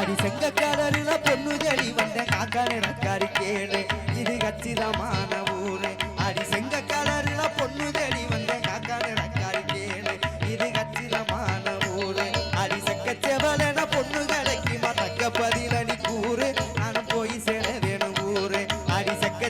அடி செங்க கடலில் பொண்ணு ஜடி வந்த காத்தான ரக்காரி கேளு இது கச்சிதமான ஊரு. அடி செங்க கடலில் பொண்ணு ஜடி வந்த காத்தான ரக்காரி கேளு இது கச்சிதமான ஊரு. அடி செக்க செவலன பொண்ணு கிடைக்குமா தக்க பதிலடி கூறு. நான் போய் சேர வேணும் அடி செக்க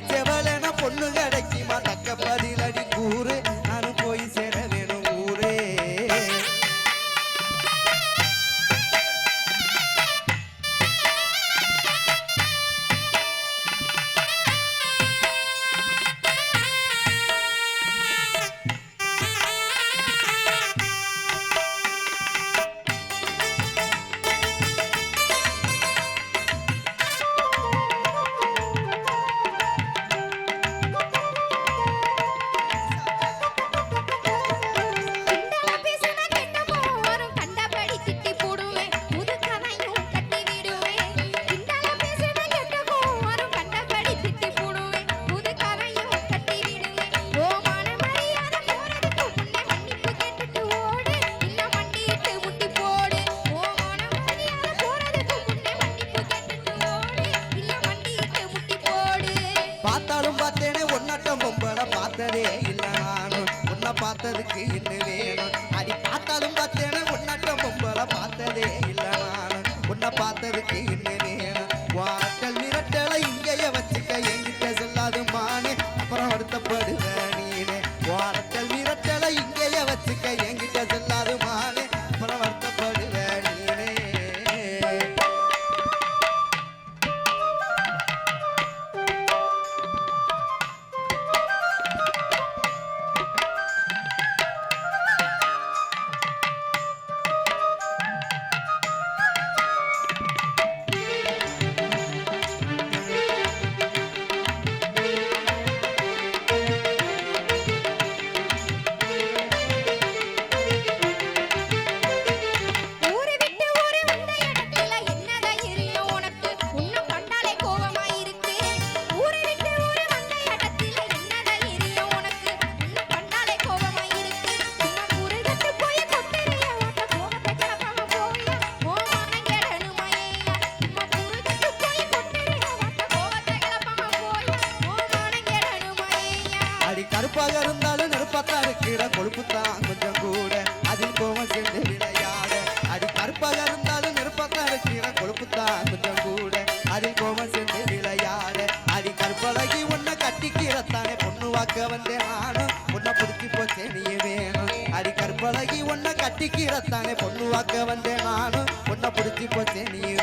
நானும் பார்த்ததுக்கு இன்னும் வேணும்? அடி பார்த்தாலும் பார்த்தேன்னு உன்னட்ட பொம்பளை பார்த்ததே இல்லை நான் உன்னை பார்த்ததுக்கு இன்னும் வேணும்? கருப்பாக இருந்தாலும் நெருப்பாத்தான் இருக்கிற கொழுப்புத்தான் கொஞ்சம் கூட. அதில் கோவம் சேர்ந்து விளையாட. அது கருப்பாக இருந்தாலும் நெருப்பாத்தான் இருக்கிற கொழுப்புத்தான் கொஞ்சம் கூட. அதில் கோவம் சேர்ந்து விளையாட. அது கருப்பழகி உன்னை கட்டிக்கிறத்தானே பொண்ணு வாக்க வந்தேன் நானும். உன்னை பிடிச்சி போச்சே நீ வேணும். அது கருப்பழகி உன்னை கட்டிக்கிறத்தானே பொண்ணு வாக்க வந்தேன் நானும். உன்னை பிடிச்சி போச்சே நீ